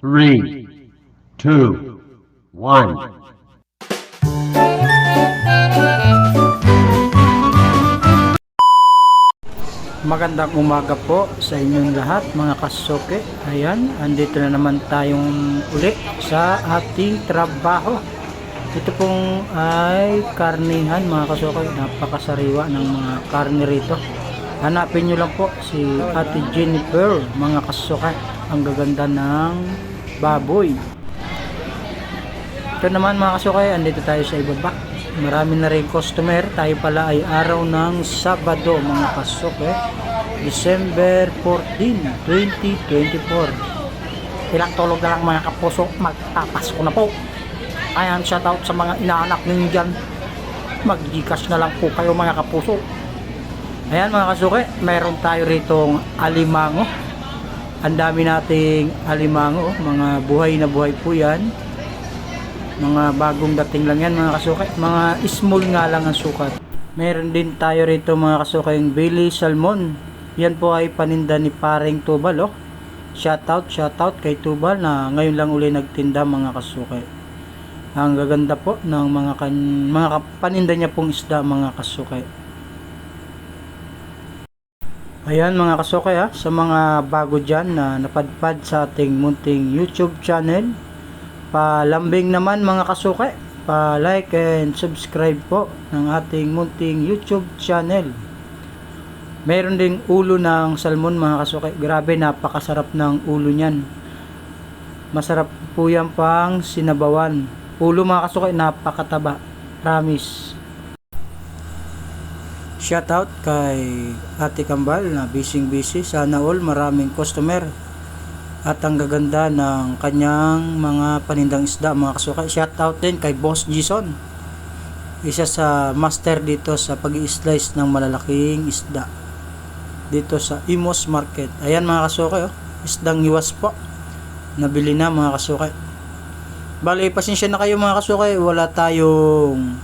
three, two, one. Magandang umaga po sa inyong lahat mga kasuke. Ayan, andito na naman tayong uli sa ating trabaho. Ito pong ay karnihan mga kasuke. Napakasariwa ng mga karne rito. Hanapin nyo lang po si Ate Jennifer mga kasuke. Ang gaganda ng baboy. Ito naman mga kasuke, andito tayo sa ibaba. Marami na rin customer. Tayo pala ay araw ng Sabado mga kasuke. December 14, 2024. Ilang tulog na lang mga kapuso. Magpapasko na po. Ayan, shoutout sa mga inaanak ninyo dyan. Mag-gcash na lang po kayo mga kapuso. Ayan mga kasuke, meron tayo ritong alimango. Ang dami nating alimango, mga buhay na buhay po yan. Mga bagong dating lang yan mga kasuke mga small nga lang ang sukat. Meron din tayo rito mga kasuke yung Billy Salmon. Yan po ay paninda ni paring Tubal oh. shoutout shoutout kay Tubal na ngayon lang uli nagtinda mga kasuke ang gaganda po ng mga kan mga paninda niya pong isda mga kasuke Ayan mga kasuke ha, sa mga bago dyan na napadpad sa ating munting YouTube channel palambing naman mga kasuke pa like and subscribe po ng ating munting youtube channel. Meron ding ulo ng salmon mga kasuke grabe napakasarap ng ulo nyan masarap po yan pang sinabawan. Ulo mga kasuke napakataba. Promise Shoutout kay Ate Kambal na busy busy sana all maraming customer. At ang gaganda ng kanyang mga panindang isda mga kasuka. Shout out din kay Boss Jason. Isa sa master dito sa pag slice ng malalaking isda. Dito sa Imos Market. Ayan mga kasuka oh, isdang iwas po. Nabili na mga kasuka. Bali pasensya na kayo mga kasuka. Wala tayong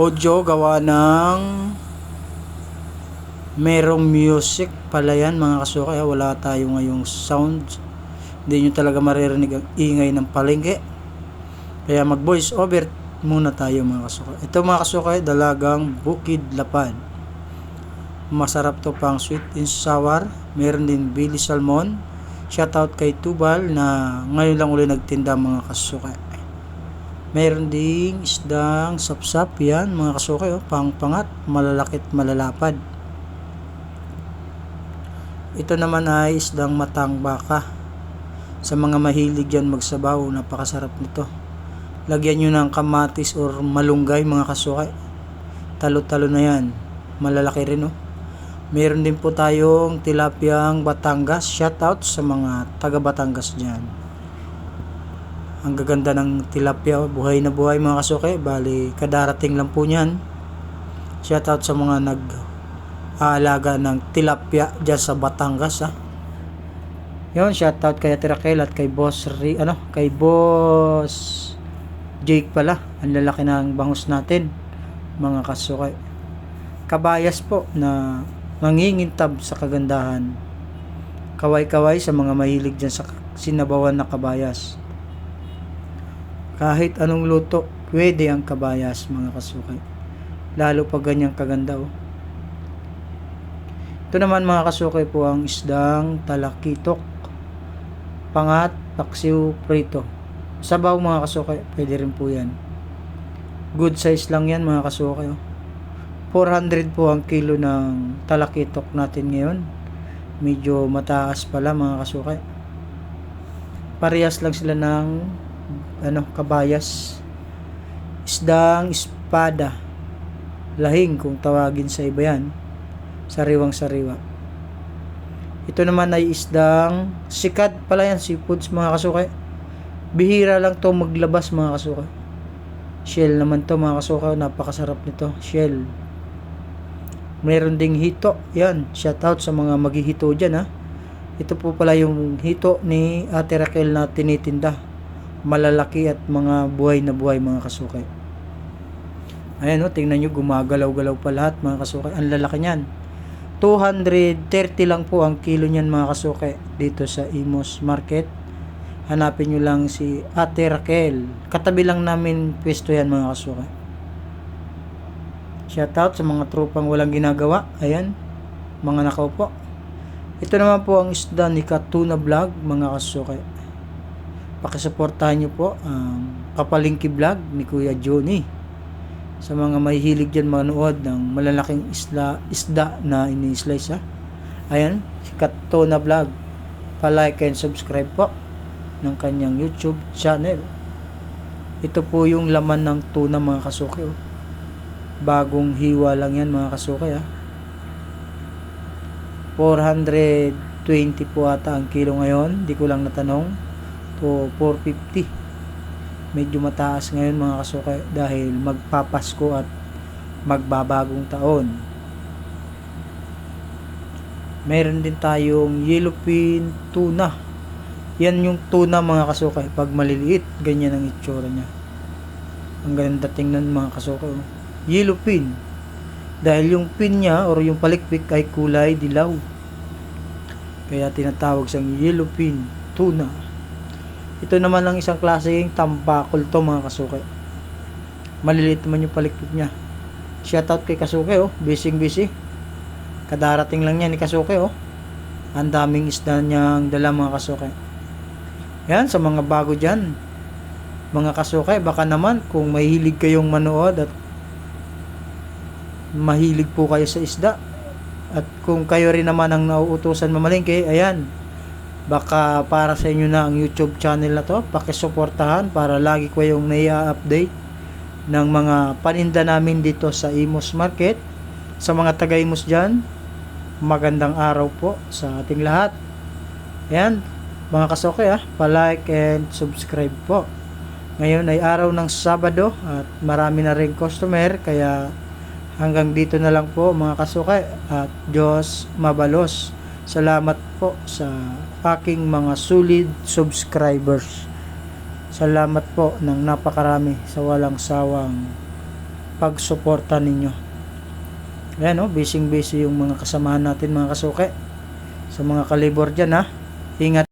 audio gawa ng merong music pala yan mga kasuka. Wala tayo ngayong sound. Hindi nyo talaga maririnig ang ingay ng palengke. Kaya mag voice over muna tayo mga kasuka. Ito mga kasuka dalagang bukid lapad. Masarap to pang sweet and sour. Meron din Billy Salmon. Shoutout kay Tubal na ngayon lang uli nagtinda mga kasuka. Meron ding isdang sapsap yan mga kasuka oh, pang pangat malalakit malalapad ito naman ay isdang matang baka. Sa mga mahilig yan magsabaw napakasarap nito. Lagyan nyo ng kamatis or malunggay mga kasukay talo-talo na yan. Malalaki rin oh. Meron din po tayong tilapiyang Batangas. Shoutout sa mga taga Batangas dyan. Ang gaganda ng tilapia oh. buhay na buhay mga kasukay bali kadarating lang po nyan shoutout sa mga nag aalaga ng tilapia dyan sa Batangas ha yun, shoutout kay Ate Raquel at kay Boss Ri, ano, kay Boss Jake pala. Ang lalaki ng bangus natin, mga kasukay. Kabayas po na mangingintab sa kagandahan. Kaway-kaway sa mga mahilig dyan sa sinabawan na kabayas. Kahit anong luto, pwede ang kabayas, mga kasukay. Lalo pag ganyang kaganda, oh. Ito naman mga kasukay po ang isdang talakitok pangat, paksiw, prito. Sabaw mga kasukay, pwede rin po yan. Good size lang yan mga kasukay. Oh. 400 po ang kilo ng talakitok natin ngayon. Medyo mataas pala mga kasukay. Parehas lang sila ng ano, kabayas. Isdang espada. Lahing kung tawagin sa iba yan. Sariwang sariwa. Ito naman ay isdang sikat pala yan, seafoods mga kasukay. Bihira lang to maglabas mga kasukay. Shell naman to mga kasukay, napakasarap nito. Shell. Meron ding hito. Yan, shout out sa mga maghihito dyan ha. Ito po pala yung hito ni Ate Raquel na tinitinda. Malalaki at mga buhay na buhay mga kasukay. Ayan o, tingnan nyo, gumagalaw-galaw pa lahat mga kasukay. Ang lalaki niyan. 230 lang po ang kilo niyan mga kasuke dito sa Imos Market. hanapin nyo lang si Ate Raquel. Katabi lang namin pwesto yan mga kasuka. Shoutout sa mga tropang walang ginagawa. Ayan, mga nakaupo. Ito naman po ang isda ni Katuna Vlog, mga kasuka. Pakisuportahan nyo po ang Kapalingki Vlog ni Kuya Johnny. Sa mga may hilig dyan manood ng malalaking isla, isda na ini-slice ha. Ayan, si Katuna Vlog. Pa-like and subscribe po ng kanyang YouTube channel. Ito po yung laman ng tuna mga kasuki. Oh. Bagong hiwa lang yan mga kasuki ha. 420 po ata ang kilo ngayon. Di ko lang natanong. To 450. Medyo mataas ngayon mga kasuki dahil magpapasko at magbabagong taon. Meron din tayong yellowfin tuna. Yan yung tuna mga kasukay. Pag maliliit, ganyan ang itsura niya. Ang ganda tingnan mga kasukay. oh. Yellowfin. Dahil yung pin niya or yung palikpik ay kulay dilaw. Kaya tinatawag siyang yellowfin tuna. Ito naman ang isang klaseng tambakol to mga kasukay. Maliliit naman yung palikpik niya. Shoutout kay Kasuke oh. Busy busy. Kadarating lang niya ni Kasuke oh. Ang daming isda niyang dala mga Kasuke. Yan, sa mga bago dyan. Mga Kasuke, baka naman kung mahilig kayong manood at mahilig po kayo sa isda. At kung kayo rin naman ang nauutusan mamalingke, ayan. Baka para sa inyo na ang YouTube channel na to. Pakisuportahan para lagi ko yung nai-update ng mga paninda namin dito sa Imos Market. Sa mga taga Imos dyan, magandang araw po sa ating lahat. Ayan, mga kasoke ah, pa-like and subscribe po. Ngayon ay araw ng Sabado at marami na rin customer kaya hanggang dito na lang po mga kasuke at Diyos mabalos. Salamat po sa aking mga solid subscribers. Salamat po ng napakarami sa walang sawang pagsuporta ninyo. Ayan o, busy busy yung mga kasamahan natin mga kasuke. Sa mga kalibor dyan ha. Ingat